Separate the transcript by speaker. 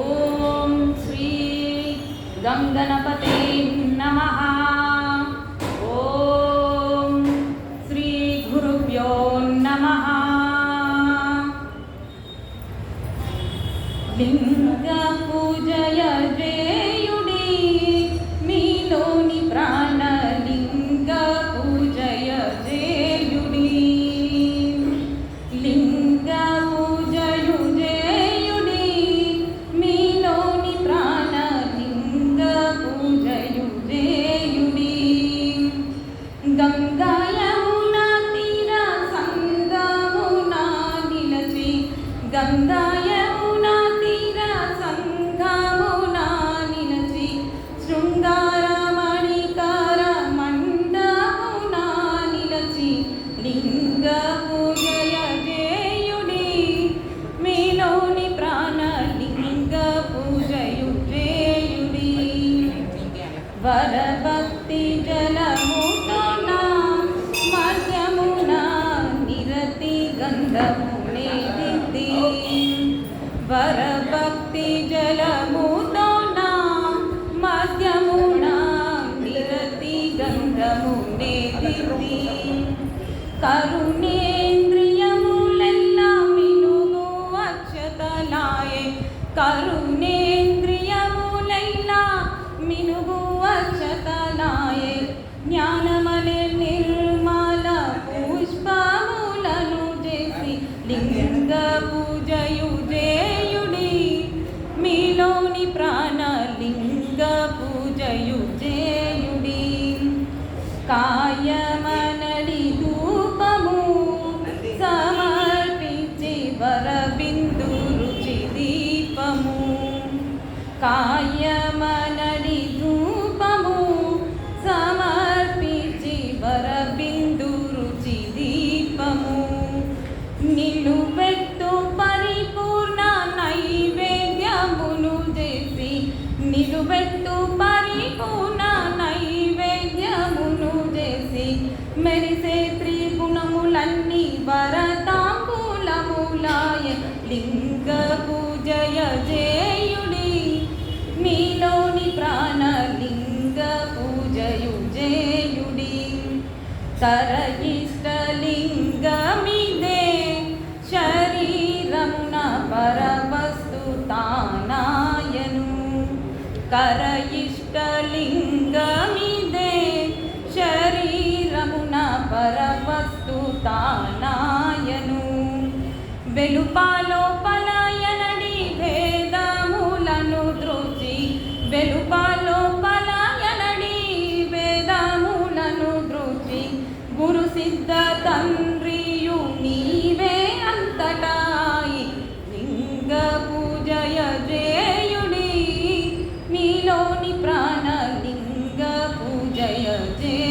Speaker 1: ఓం శ్రీ గం నమ నమః. ఓం శ్రీ గురుభ్యో నమః. లింగ వరభక్తి జలముతోన మధ్యమున నిరతి గంధమునే దిద్ది వరభక్తి జలముతోన మధ్యమున నిరతి గంధమునే దిద్ది కరుణేంద్రియములెల్లా మినుగు అక్షతలాయే కరుణేంద్రియములెల్లా మినుగు అక్షతలాయే జ్ఞానమనే నిర్మల పుష్పములను చేసి లింగ పూజయు జేయుడి మీలోని ప్రాణ లింగ పూజయు జేయుడి కాయమనడి నిలువెత్తు పరిపూర్ణ నైవేద్యమును చేసి మెరిసే త్రిగుణములన్నీ వరతాంబూలములాయ లింగ పూజయ జేయుడి. మీలోని ప్రాణ లింగ పూజయు జేయుడి. తరయిష్ట కరయిష్టలింగమిదే శరీరమున పరవస్తు తానాయను. వెలుపాలో పలాయనడి భేదములను దృచి వెలుపాలో పలాయనడి భేదములను దృచి గురు సిద్ధ తండ్రియు నీవే Ya, ya.